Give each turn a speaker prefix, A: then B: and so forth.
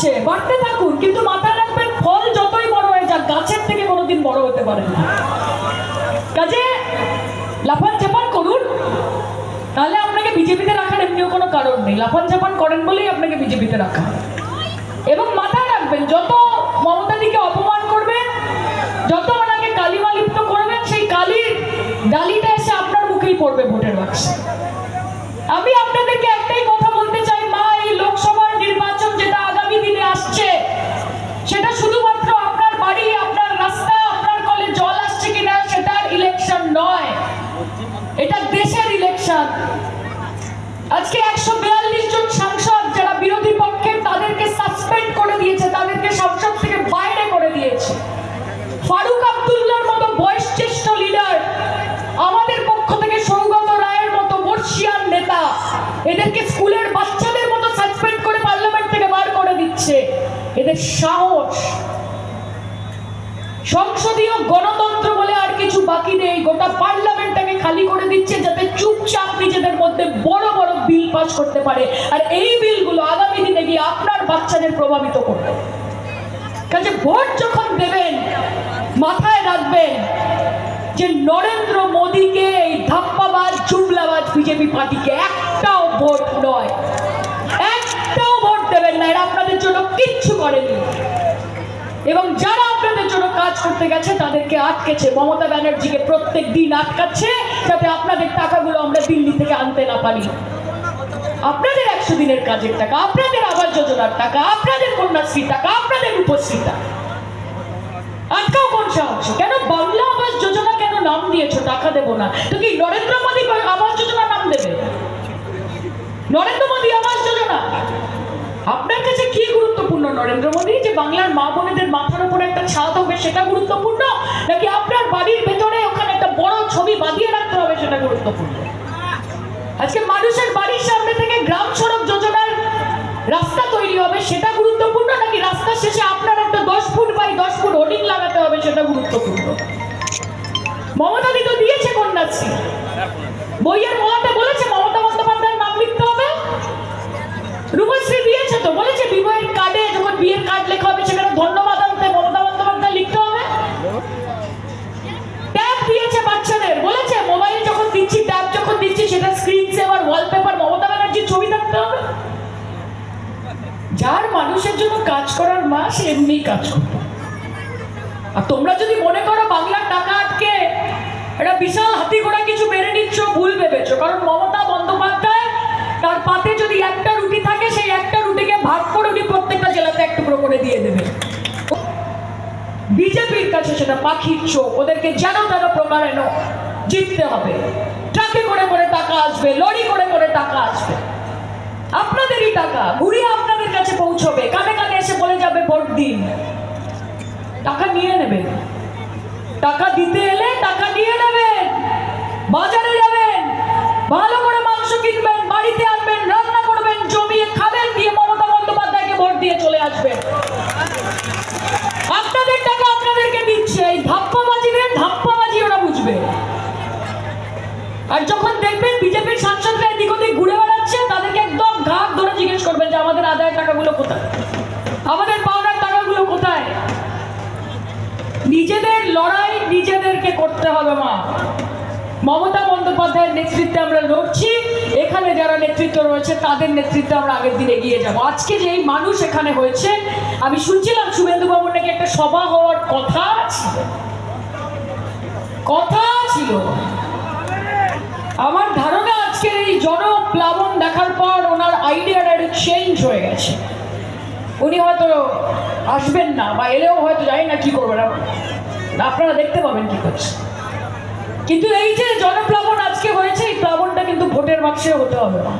A: হচ্ছে বাড়তে থাকুন, কিন্তু মাথায় রাখবেন, ফল যতই বড় হয়ে যাক, গাছের থেকে কোনোদিন বড় হতে পারে না। কাজে, লাফান চাপান করুন। তাহলে আপনাকে বিজেপিতে রাখার এমনিও কোনো কারণ নেই। লাফান চাপান করেন বলেই আপনাকে বিজেপিতে রাখা। এবং মাথায় রাখবেন, যত মমতাদিকে অপমান করবেন, যত ওনাকে কালিমা লিপ্ত করবেন, সেই কালির ডালিটা এসে আপনার মুখেই পড়বে ভোটের বাক্সে। আমি আপনাদের দিচ্ছে এদের সাহস। সংসদীয় গণতন্ত্র বলে আর কিছু বাকি নেই। গোটা পার্লামেন্টটাকে খালি করে দিচ্ছে যাতে চুপচাপ নিজেদের মধ্যে বড় বড় বিল পাস করতে পারে। আর এই বিলগুলো আগামী দিনে গিয়ে আপনার বাচ্চাদের প্রভাবিত করবে। কাজে ভোট যখন দেবেন, মাথায় রাখবেন যে নরেন্দ্র মোদীকে এই ধাপ্পাবাজ জুমলাবাজ বিজেপি পার্টিকে একটাও ভোট নয়। কিচ্ছু করেনি এবং যারা আপনাদের জন্য কাজ করতে গেছে, তাদেরকে আটকেছে। মমতা ব্যানার্জিকে প্রত্যেক দিন আটকাচ্ছে, যাতে আপনাদের টাকাগুলো আমরা দিল্লি থেকে আনতে না পারি। আপনাদের একশো দিনের কাজের টাকা, আপনাদের আবাস যোজনার টাকা, আপনাদের কন্যাশ্রী টাকা, আপনাদের রূপশ্রী টাকা। আটকাও কোন সাহস? কেন বাংলা আবাস যোজনা কেন নাম দিয়েছ? টাকা দেবো না। তো কি নরেন্দ্র মোদী আবাস যোজনা নাম দেবে? নরেন্দ্র মোদী আবাস যোজনা? আপনার কাছে কি গুরুত্বপূর্ণ। নরেন্দ্র মোদী, যে বাংলার মা বোনেদের মাথার উপরে একটা ছাদ হবে, সেটা গুরুত্বপূর্ণ? নাকি আপনার বাড়ির ভেতরে ওখানে একটা বড় ছবি বাঁধিয়ে রাখতে হবে, সেটা গুরুত্বপূর্ণ? আজকে মানুষের বাড়ির সামনে থেকে গ্রাম সড়ক যোজনার রাস্তা তৈরি হবে, সেটা গুরুত্বপূর্ণ? নাকি রাস্তার শেষে আপনার একটা দশ ফুট বাই দশ ফুট হোর্ডিং লাগাতে হবে, সেটা গুরুত্বপূর্ণ? মমতা দি তো দিয়েছে কন্যাশ্রী। বইয়ের মোলাতে যার মানুষের জন্য কাজ করার মা, সে এমনিই কাজ করবে আর তোমরা যদি মনে করো বাংলার টাকা আটকে, একটা বিশাল হাতি ঘোড়া কিছু মেরে নিচ্ছ, ভুল ভেবেছো। কারণ মমতা বন্দ্যোপাধ্যায় তার পাতে যদি একটা রুটি থাকে, সেই একটা রুটিকে ভাগ করে উনি প্রত্যেকটা জেলাতে এক টুকরো করে দিয়ে দেবে। বিজেপির কাছে সেটা পাখির চোখ। ওদেরকে যেন তেন প্রকারেণ জিততে হবে। ট্রাকে করে করে টাকা আসবে লরি করে করে টাকা আসবে আপনাদেরই টাকা। ঘুরিয়ে আপনাদের কাছে পৌঁছবে। কানে কানে এসে বলে যাবে ভোট দিন টাকা নিয়ে নেবেন। টাকা দিতে এলে টাকা নিয়ে নেবেন। বাজারে যাবেন। ভালো করে করবেন যে আমাদের আদায়ের টাকাগুলো কোথায়? আমাদের পাওনার টাকাগুলো কোথায়? নিজেদের লড়াই নিজেদেরকে করতে হবে, মা। মমতা বন্দ্যোপাধ্যায়ের নেতৃত্বে আমরা লড়ছি। এখানে যারা নেতৃত্ব রয়েছে, তাদের নেতৃত্বে আমরা আগের দিন এগিয়ে যাব। আজকে যে এই মানুষ এখানে হয়েছে, আমি শুনছিলাম শুভেন্দু বাবুর নাকি একটা সভা হওয়ার কথা ছিল। কথা ছিল। আমার ধারণা জনপ্লাবন দেখার পর ওনার আইডিয়াটা একটু চেঞ্জ হয়ে গেছে। উনি হয়তো আসবেন না বা এলেও হয়তো জানি না কি করবেন। আপনারা দেখতে পাবেন কি করছে। কিন্তু এই যে জনপ্লাবন আজকে হয়েছে, এই প্লাবনটা কিন্তু ভোটের বাক্সে হতে হবে না।